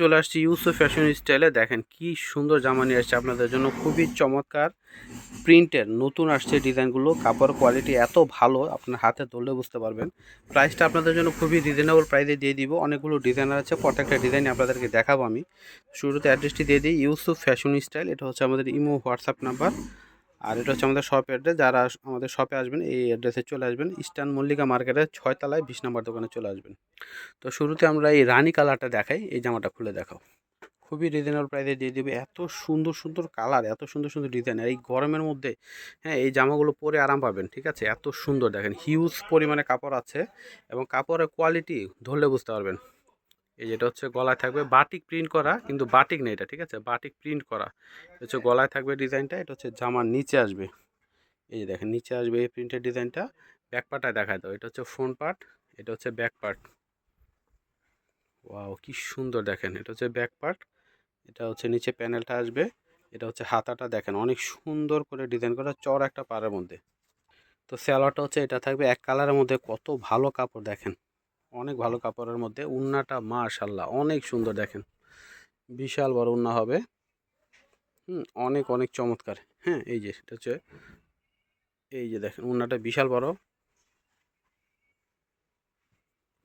চলে আসছি ইউসুফ ফ্যাশন স্টাইলে দেখেন কি সুন্দর জামা নিয়ে আসছে আপনাদের জন্য। খুবই চমৎকার প্রিন্টের নতুন আসছে ডিজাইনগুলো। কাপড় কোয়ালিটি এত ভালো, আপনার হাতে ধরলে বুঝতে পারবেন। প্রাইসটা আপনাদের জন্য খুবই রিজনেবল প্রাইসে দিয়ে দিব। অনেকগুলো ডিজাইনার আছে, প্রত্যেকটা ডিজাইন আপনাদেরকে দেখাবো আমি। শুরুতে অ্যাড্রেসটি দিয়ে দিই ইউসুফ ফ্যাশন স্টাইল এটা হচ্ছে আমাদের ইমো হোয়াটসঅ্যাপ নাম্বার আর এটা হচ্ছে আমাদের শপ অ্যাড্রেস যারা আমাদের শপে আসবেন, এই অ্যাড্রেসে চলে আসবেন ইস্টার্ন মল্লিকা মার্কেটের ছয়তলায় বিশ নম্বর দোকানে চলে আসবেন। তো শুরুতে আমরা এই রানী কালারটা দেখাই, এই জামাটা খুলে দেখাও। খুবই রিজনেবল প্রাইসে দিয়ে দেবে, এত সুন্দর সুন্দর কালার এত সুন্দর সুন্দর ডিজাইন আর এই গরমের মধ্যে হ্যাঁ এই জামাগুলো পরে আরাম পাবেন, ঠিক আছে? এত সুন্দর, দেখেন হিউজ পরিমাণে কাপড় আছে, এবং কাপড়ের কোয়ালিটি ধরলে বুঝতে পারবেন। এই যেটা হচ্ছে গলায় থাকবে বাটিক প্রিন্ট করা, কিন্তু বাটিক নেই এটা, ঠিক আছে? বাটিক প্রিন্ট করা। হচ্ছে গলায় থাকবে ডিজাইনটা, এটা হচ্ছে জামার নিচে আসবে। এই যে দেখেন, নিচে আসবে এই প্রিন্টের ডিজাইনটা। ব্যাক পার্টটা দেখায় দাও, এটা হচ্ছে ফ্রন্ট পার্ট এটা হচ্ছে ব্যাক পার্ট ওয়াও, কি সুন্দর দেখেন, এটা হচ্ছে ব্যাক পার্ট এটা হচ্ছে নিচে প্যানেলটা আসবে, এটা হচ্ছে হাতাটা দেখেন, অনেক সুন্দর করে ডিজাইন করা চড় একটা পাড়ের মধ্যে। তো স্যালোয়ারটা হচ্ছে, এটা থাকবে এক কালারের মধ্যে, কত ভালো কাপড় দেখেন। অনেক ভালো কাপড়ের মধ্যে। উন্নাটা মাশাল্লাহ অনেক সুন্দর দেখেন। বিশাল বড় উন্না হবে। হুম, অনেক অনেক চমৎকার। হ্যাঁ এই যে, এটা হচ্ছে এই যে দেখেন, উন্নাটা বিশাল বড়।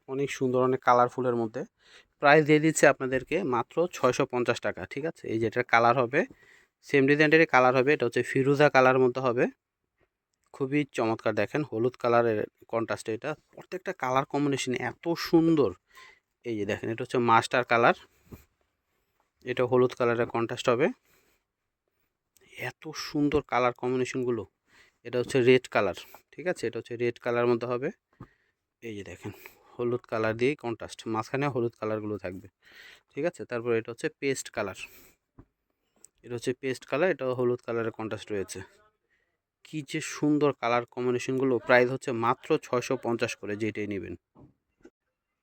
অনেক সুন্দর, অনেক কালারফুলের মধ্যে। প্রাইস দিয়ে দিচ্ছে আপনাদেরকে মাত্র ছয়শো পঞ্চাশ টাকা, ঠিক আছে? এই যেটার কালার হবে সেম ডিজাইনেরই কালার হবে, এটা হচ্ছে ফিরুজা কালার মতো হবে। খুবই চমৎকার দেখেন। হলুদ কালারের কন্ট্রাস্ট এটা। প্রত্যেকটা কালার কম্বিনেশন এত সুন্দর। এই যে দেখেন, এটা হচ্ছে মাস্টার কালার এটা হলুদ কালারের কন্ট্রাস্ট হবে। এত সুন্দর কালার কম্বিনেশনগুলো এটা হচ্ছে রেড কালার ঠিক আছে? এটা হচ্ছে রেড কালার মধ্যে হবে। এই যে দেখেন, হলুদ কালার দিয়েই কন্ট্রাস্ট মাঝখানে হলুদ কালারগুলো থাকবে। ঠিক আছে? তারপর এটা হচ্ছে পেস্ট কালার এটা হচ্ছে পেস্ট কালার এটা হলুদ কালারের কন্ট্রাস্ট রয়েছে। কি যে সুন্দর কালার কম্বিনেশনগুলো প্রাইস হচ্ছে মাত্র ছয়শো পঞ্চাশ করে যেটাই নেবেন।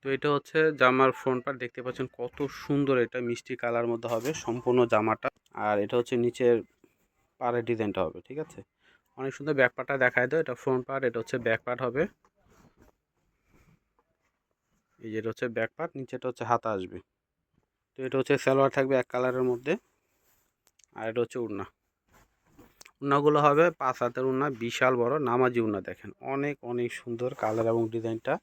তো এটা হচ্ছে জামার ফ্রন্ট পার্ট দেখতে পাচ্ছেন কত সুন্দর এটা মিষ্টি কালার মধ্যে হবে সম্পূর্ণ জামাটা। আর এটা হচ্ছে নিচের পাড়ের ডিজাইনটা হবে, ঠিক আছে? অনেক সুন্দর ব্যাক পার্টটা দেখায় দেয় এটা ফ্রন্ট পার্ট এটা হচ্ছে ব্যাক পার্ট হবে। এই যে এটা হচ্ছে ব্যাক পার্ট নিচেটা হচ্ছে হাতা আসবে। তো এটা হচ্ছে সালোয়ার থাকবে এক কালারের মধ্যে। আর এটা হচ্ছে উড়না উন্নাগুলো হবে, পাঁচ হাতের উন্না বিশাল বড়, নামাজি উন্না দেখেন। অনেক অনেক সুন্দর কালার এবং ডিজাইনটা।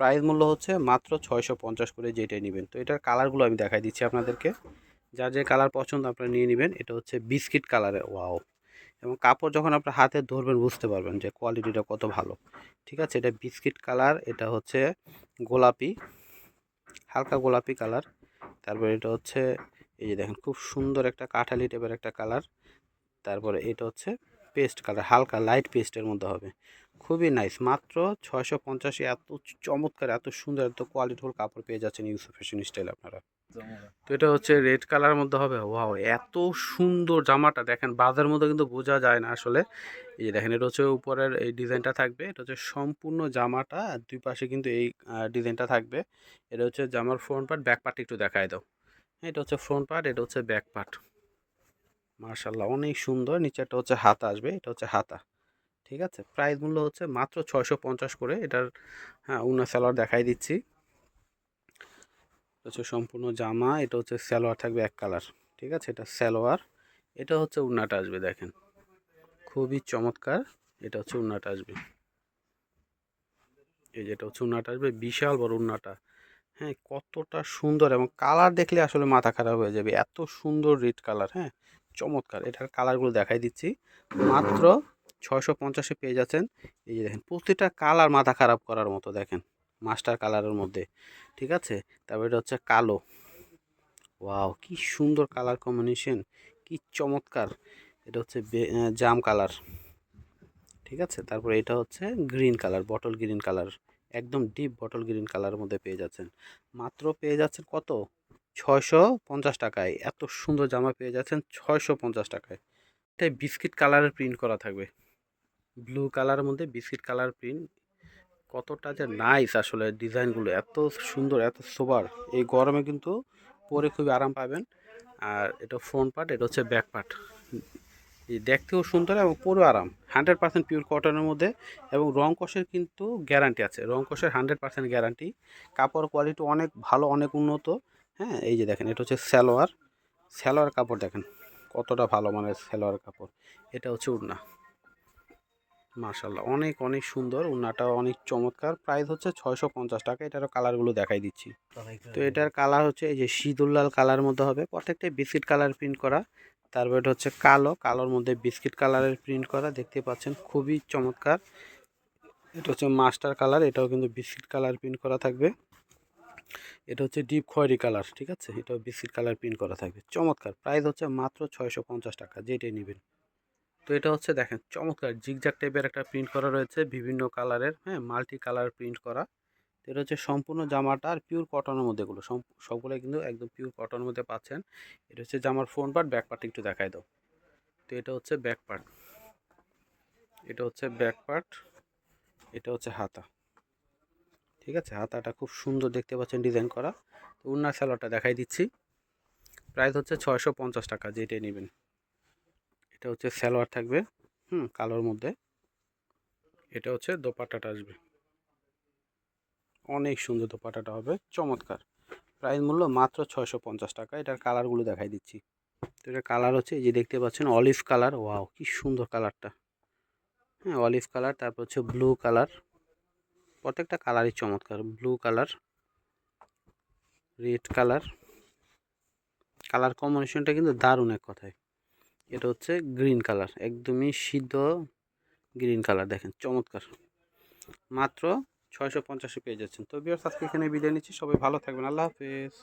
প্রাইস মূল্য হচ্ছে মাত্র ছয়শো পঞ্চাশ করে যেটাই নেবেন। তো এটার কালারগুলো আমি দেখাই দিচ্ছি আপনাদেরকে। যার যে কালার পছন্দ আপনারা নিয়ে নেবেন, এটা হচ্ছে বিস্কিট কালারের, ওয়াও। এবং কাপড় যখন আপনার হাতে ধরবেন, বুঝতে পারবেন যে কোয়ালিটিটা কত ভালো। ঠিক আছে? এটা বিস্কিট কালার, এটা হচ্ছে গোলাপি, হালকা গোলাপি কালার। তারপরে এটা হচ্ছে, এই যে দেখেন, খুব সুন্দর একটা কাঠালি টাইপের একটা কালার। তারপরে এটা হচ্ছে পেস্ট কালার হালকা লাইট পেস্টের মধ্যে হবে। খুবই নাইস মাত্র ছয়শো পঞ্চাশে এত চমৎকার এত সুন্দর এত কোয়ালিটিফুল কাপড় পেয়ে যাচ্ছেন ইউসুফ ফ্যাশন স্টাইল আপনারা। তো এটা হচ্ছে রেড কালার মধ্যে হবে ওয়াও এত সুন্দর জামাটা দেখেন বাজার মধ্যে কিন্তু বোঝা যায় না আসলে। এই যে দেখেন এটা হচ্ছে উপরের এই ডিজাইনটা থাকবে এটা হচ্ছে সম্পূর্ণ জামাটা দুই পাশে কিন্তু এই ডিজাইনটা থাকবে। এটা হচ্ছে জামার ফ্রন্ট পার্ট ব্যাক পার্ট একটু দেখায় দাও। হ্যাঁ এটা হচ্ছে ফ্রন্ট পার্ট এটা হচ্ছে ব্যাক পার্ট মার্শাল্লাহ অনেক সুন্দর। নিচেরটা হচ্ছে হাতা আসবে, এটা হচ্ছে হাতা। ঠিক আছে? প্রাইস মূল্য হচ্ছে মাত্র ছয়শো পঞ্চাশ করে। এটার হ্যাঁ উন্না স্যালোয়ার দেখাই দিচ্ছি। হচ্ছে সম্পূর্ণ জামা, এটা হচ্ছে স্যালোয়ার থাকবে এক কালার। ঠিক আছে? এটা স্যালোয়ার এটা হচ্ছে উন্নাটা আসবে, দেখেন। খুবই চমৎকার, এটা হচ্ছে উন্নাটা আসবে। এই যেটা হচ্ছে উন্নাটা আসবে, বিশাল বড় উন্নাটা। হ্যাঁ কতটা সুন্দর এবং কালার দেখলে আসলে মাথা খারাপ হয়ে যাবে। এত সুন্দর রেড কালার হ্যাঁ? চমৎকার। এটার কালারগুলো দেখাই দিচ্ছি। মাত্র ছয়শো পঞ্চাশে পেয়ে যাচ্ছেন। এই যে দেখেন, প্রতিটা কালার মাথা খারাপ করার মতো দেখেন, মাস্টার কালারের মধ্যে। ঠিক আছে? তারপর এটা হচ্ছে কালো। ওয়াও, কি সুন্দর কালার কম্বিনেশন, কি চমৎকার। এটা হচ্ছে জাম কালার। ঠিক আছে? তারপর এটা হচ্ছে green colour, bottle green colour. একদম ডিপ বটল গ্রিন কালারের মধ্যে পেয়ে যাচ্ছেন। মাত্র পেয়ে যাচ্ছেন কত? ছয়শো পঞ্চাশ টাকায়। এত সুন্দর জামা পেয়ে যাচ্ছেন ছয়শো পঞ্চাশ টাকায়। এটাই বিস্কিট কালারের প্রিন্ট করা থাকবে। ব্লু কালারের মধ্যে বিস্কিট কালার প্রিন্ট। কতটা যে নাইস আসলে ডিজাইনগুলো। এত সুন্দর, এত সোবার। এই গরমে কিন্তু পরে খুবই আরাম পাবেন। আর এটা ফ্রন্ট পার্ট এটা হচ্ছে ব্যাক পার্ট দেখতেও সুন্দর এবং পুরো আরাম। হান্ড্রেড পার্সেন্ট পিওর কটনের মধ্যে এবং রং কষের কিন্তু গ্যারান্টি আছে। রং কষের হান্ড্রেড পার্সেন্ট গ্যারান্টি কাপড় কোয়ালিটি অনেক ভালো, অনেক উন্নত। হ্যাঁ এই যে দেখেন, এটা হচ্ছে সালোয়ার। সালোয়ার কাপড় দেখেন, কতটা ভালো মানের সালোয়ার কাপড়। এটা হচ্ছে উড়না। মার্শাল্লাহ অনেক অনেক সুন্দর। উন্নাটা অনেক চমৎকার। প্রাইস হচ্ছে ছয়শো পঞ্চাশ টাকা। এটারও কালারগুলো দেখাই দিচ্ছি। তো এটার কালার হচ্ছে এই যে সিঁদুর লাল কালার মধ্যে হবে। প্রত্যেকটাই বিস্কিট কালার প্রিন্ট করা। তারপর এটা হচ্ছে কালো। কালোর মধ্যে বিস্কিট কালারের প্রিন্ট করা। দেখতে পাচ্ছেন, খুবই চমৎকার। এটা হচ্ছে মাস্টার কালার। এটাও কিন্তু বিস্কিট কালার প্রিন্ট করা থাকবে। এটা হচ্ছে ডিপ খয়েরি কালার ঠিক আছে? এটাও বিস্কিট কালার প্রিন্ট করা থাকবে। চমৎকার। প্রাইস হচ্ছে মাত্র ছয়শো পঞ্চাশ টাকা, যেটাই নেবেন। তো এটা হচ্ছে দেখেন, চমৎকার। জিগজাক টাইপের একটা প্রিন্ট করা রয়েছে, বিভিন্ন কালারের হ্যাঁ মাল্টি কালার প্রিন্ট করা। তো এটা হচ্ছে সম্পূর্ণ জামাটা আর পিওর কটনের মধ্যে এগুলো। সবগুলো কিন্তু একদম পিওর কটনের মধ্যে পাচ্ছেন। এটা হচ্ছে জামার ফ্রন্ট পার্ট ব্যাক পার্ট একটু দেখাই দাও। তো এটা হচ্ছে ব্যাক পার্ট এটা হচ্ছে ব্যাক পার্ট এটা হচ্ছে হাতা। ঠিক আছে? হাতাটা খুব সুন্দর দেখতে পাচ্ছেন ডিজাইন করা। তো উন্না সালোয়ারটা দেখাই দিচ্ছি। প্রাইস হচ্ছে ছয়শো পঞ্চাশ টাকা, যেটাই নেবেন। এটা হচ্ছে সালোয়ার থাকবে, হুম, কালোর মধ্যে। এটা হচ্ছে দোপাট্টাটা আসবে। অনেক সুন্দর দোপাট্টাটা হবে, চমৎকার। প্রাইস মূল্য মাত্র ছয়শো পঞ্চাশ টাকা, এটার কালারগুলো দেখাই দিচ্ছি। তো এটার কালার হচ্ছে, এই যে দেখতে পাচ্ছেন অলিভ কালার ওয়াও কি সুন্দর কালারটা হ্যাঁ অলিভ কালার তারপর হচ্ছে ব্লু কালার প্রত্যেকটা কালারই চমৎকার blue colour red colour colour কম্বিনেশনটা কিন্তু দারুণ এক কথায়। এটা হচ্ছে গ্রিন কালার একদমই সিদ্ধ গ্রিন কালার দেখেন চমৎকার। মাত্র ছয়শো পঞ্চাশে পেয়ে যাচ্ছেন। তো বিয়ার আজকে এখানে বিদায় নিচ্ছি। সবাই ভালো থাকবেন। আল্লাহ হাফেজ।